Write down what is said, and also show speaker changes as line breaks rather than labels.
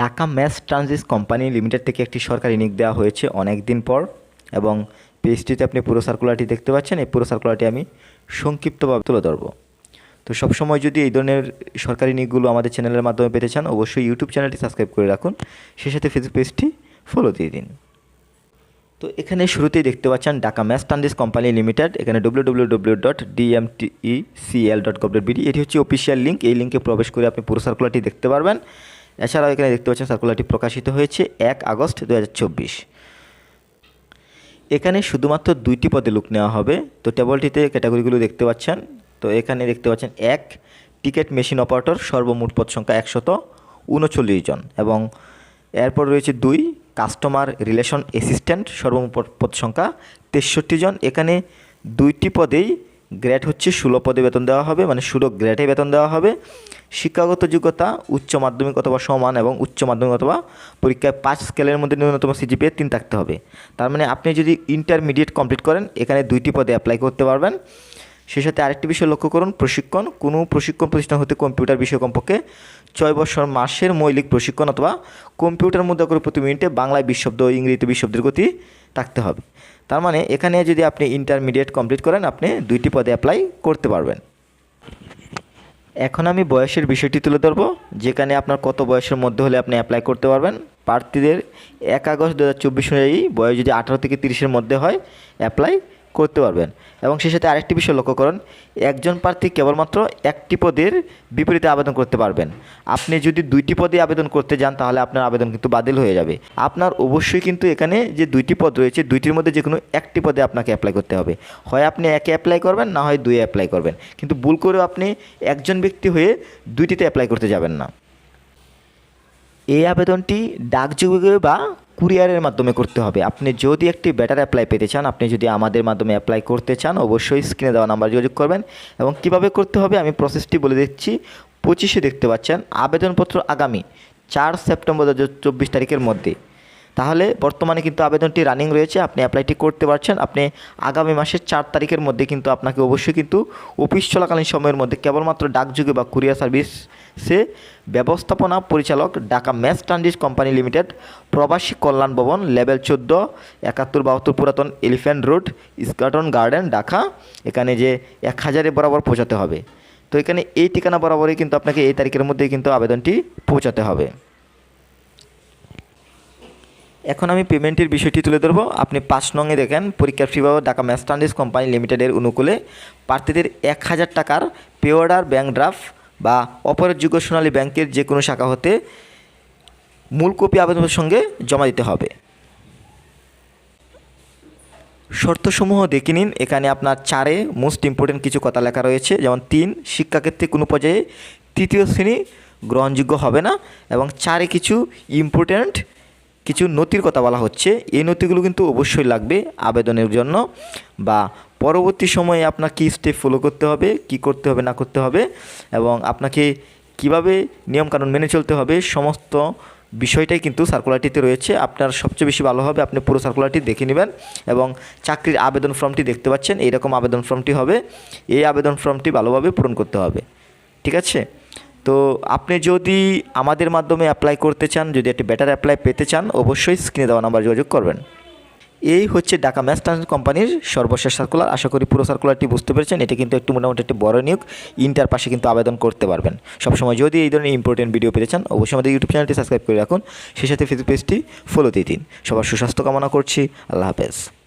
Dhaka mass transit company limited থেকে একটি সরকারি নিয়োগ দেওয়া হয়েছে অনেক দিন পর এবং পেজটিতে আপনি পুরো সার্কুলারটি দেখতে পাচ্ছেন। এই পুরো সার্কুলারটি আমি সংক্ষিপ্তভাবে তুলে ধরবো। তো সবসময় যদি এই ধরনের সরকারি নিয়োগগুলো আমাদের চ্যানেলের মাধ্যমে পেতে চান, অবশ্যই ইউটিউব চ্যানেলটি সাবস্ক্রাইব করে রাখুন। সে সাথে ফেসবুক পেজটি ফলো দিয়ে দিন। তো এখানে শুরুতেই দেখতে পাচ্ছেন Dhaka mass transit company limited, এখানে W W W dot DMTCL dot gov dot BD এটি হচ্ছে অফিসিয়াল লিঙ্ক এই লিঙ্কে প্রবেশ করে আপনি পুরো সার্কুলারটি দেখতে পারবেন। এছাড়াও এখানে দেখতে পাচ্ছেন সার্কুলারটি প্রকাশিত হয়েছে এক আগস্ট দু হাজার চব্বিশ। এখানে শুধুমাত্র দুইটি পদে লুক নেওয়া হবে। তো টেবলটিতে ক্যাটাগরিগুলো দেখতে পাচ্ছেন। তো এখানে দেখতে পাচ্ছেন এক টিকিট মেশিন অপারেটর সর্বমোট পদ সংখ্যা একশত উনচল্লিশ জন এবং এরপর রয়েছে দুই কাস্টমার রিলেশন অ্যাসিস্ট্যান্ট সর্বমোট পদ- পদ সংখ্যা তেষট্টি জন। এখানে দুইটি পদেই গ্রেড হচ্ছে ষোলো পদে বেতন দেওয়া হবে মানে ষোলো গ্রেডে বেতন দেওয়া হবে। শিক্ষাগত যোগ্যতা, উচ্চ মাধ্যমিক অথবা সমান এবং উচ্চ মাধ্যমিক অথবা পরীক্ষায় পাঁচ স্কেলের মধ্যে ন্যূনতম সিজিপিএ তিন থাকতে হবে। তার মানে আপনি যদি ইন্টারমিডিয়েট কমপ্লিট করেন, এখানে দুইটি পদে অ্যাপ্লাই করতে পারবেন। সেই সাথে আরেকটি বিষয় লক্ষ্য করুন, প্রশিক্ষণ। কোনো প্রশিক্ষণ প্রতিষ্ঠান হতে কম্পিউটার বিষয় কমপক্ষে ছয় বছর মাসের মৌলিক প্রশিক্ষণ অথবা কম্পিউটার মুদ্রা করে প্রতি মিনিটে বাংলায় বিশ শব্দ, ইংরেজিতে বিশ শব্দের গতি থাকতে হবে। তার মানে এখানে যদি আপনি ইন্টারমিডিয়েট কমপ্লিট করেন, আপনি দুইটি পদে অ্যাপ্লাই করতে পারবেন। এখন আমি বয়সের বিষয়টি তুলে ধরবো, যেখানে আপনার কত বয়সের মধ্যে হলে আপনি অ্যাপ্লাই করতে পারবেন। প্রার্থীদের এক আগস্ট দু হাজার চব্বিশ অনুযায়ী বয়স যদি আঠারো থেকে তিরিশের মধ্যে হয় অ্যাপ্লাই করতে পারবেন। এবং সেই সাথে আরেকটি বিষয় লক্ষ্য করুন, একজন প্রার্থী কেবলমাত্র একটি পদের বিপরীতে আবেদন করতে পারবেন। আপনি যদি দুইটি পদে আবেদন করতে যান, তাহলে আপনার আবেদন কিন্তু বাতিল হয়ে যাবে। আপনার অবশ্যই কিন্তু এখানে যে দুইটি পদ রয়েছে, দুইটির মধ্যে যে কোনো একটি পদে আপনাকে অ্যাপ্লাই করতে হবে। হয় আপনি একে অ্যাপ্লাই করবেন, না হয় দুই অ্যাপ্লাই করবেন। কিন্তু ভুল করেও আপনি একজন ব্যক্তি হয়ে দুইটিতে অ্যাপ্লাই করতে যাবেন না। এই আবেদনটি ডাকযোগে বা কুরিয়ারের মাধ্যমে করতে হবে। আপনি যদি একটি বেটার অ্যাপ্লাই পেতে চান, আপনি যদি আমাদের মাধ্যমে অ্যাপ্লাই করতে চান, অবশ্যই স্ক্রিনে দেওয়া নাম্বার যোগাযোগ করবেন এবং কীভাবে করতে হবে আমি প্রসেসটি বলে দিচ্ছি। পঁচিশে দেখতে পাচ্ছেন, আবেদনপত্র আগামী চার সেপ্টেম্বর দু হাজার চব্বিশ তারিখের মধ্যে। তাহলে বর্তমানে কিন্তু আবেদনটি রানিং রয়েছে, আপনি অ্যাপ্লাইটি করতে পারছেন। আপনি আগামী মাসের চার তারিখের মধ্যে কিন্তু আপনাকে অবশ্যই কিন্তু অফিস চলাকালীন সময়ের মধ্যে কেবলমাত্র ডাকযোগে বা কুরিয়ার সার্ভিসে ব্যবস্থাপনা পরিচালক Dhaka mass transit company limited, Probashi Kallyan Bhaban, level চোদ্দ, একাত্তর বাহাত্তর পুরাতন elephant road, Eskaton garden, Dhaka. এখানে যে এক হাজারে বরাবর পৌঁছাতে হবে। তো এখানে এই ঠিকানা বরাবরই কিন্তু আপনাকে এই তারিখের মধ্যেই কিন্তু আবেদনটি পৌঁছাতে হবে। এখন আমি পেমেন্টের বিষয়টি তুলে ধরবো। আপনি পাঁচ নঙে দেখেন, পরীক্ষার ফি বাবদ ঢাকা ম্যাস ট্রানজিস কোম্পানি লিমিটেডের অনুকূলে প্রার্থীদের এক হাজার টাকার পে অর্ডার ব্যাঙ্ক ড্রাফট বা অপরাধযোগ্য সোনালী ব্যাংকের যে কোনো শাখা হতে মূল কপি আবেদনের সঙ্গে জমা দিতে হবে। শর্তসমূহ দেখে নিন। এখানে আপনার চারে মোস্ট ইম্পর্টেন্ট কিছু কথা লেখা রয়েছে, যেমন তিন, শিক্ষাক্ষেত্রে কোনো পর্যায়ে তৃতীয় শ্রেণি গ্রহণযোগ্য হবে না, এবং চারে কিছু ইম্পর্ট্যান্ট কিছু নথির কথা বলা হচ্ছে। এই নথিগুলো কিন্তু অবশ্যই লাগবে আবেদনের জন্য বা পরবর্তী সময়ে আপনার কী স্টেপ ফলো করতে হবে, কি করতে হবে, না করতে হবে এবং আপনাকে কীভাবে নিয়মকানুন মেনে চলতে হবে সমস্ত বিষয়টাই কিন্তু সার্কুলারটিতে রয়েছে। আপনার সবচেয়ে বেশি ভালো হবে আপনি পুরো সার্কুলারটি দেখে নেবেন এবং চাকরির আবেদন ফর্মটি দেখতে পাচ্ছেন। এইরকম আবেদন ফর্মটি হবে। এই আবেদন ফর্মটি ভালোভাবে পূরণ করতে হবে। ঠিক আছে? তো আপনি যদি আমাদের মাধ্যমে অ্যাপ্লাই করতে চান, যদি একটি বেটার অ্যাপ্লাই পেতে চান, অবশ্যই স্ক্রিনে দেওয়া নাম্বার যোগাযোগ করবেন। এই হচ্ছে ঢাকা ম্যাস ট্রান্সফার কোম্পানির সর্বশেষ সার্কুলার আশা করি পুরো সার্কুলারটি বুঝতে পেরেছেন। এটা কিন্তু একটু মোটামুটি একটি বড় নিয়োগ। ইন্টার পাশে কিন্তু আবেদন করতে পারবেন। সবসময় যদি এই ধরনের ইম্পর্টেন্ট ভিডিও পেতে চান, অবশ্যই আমাদের ইউটিউব চ্যানেলটি সাবস্ক্রাইব করে রাখুন। সেই সাথে ফেসবুক পেজটি ফলো দিয়ে দিন। সবার সুস্বাস্থ্য কামনা করছি। আল্লাহ হাফেজ।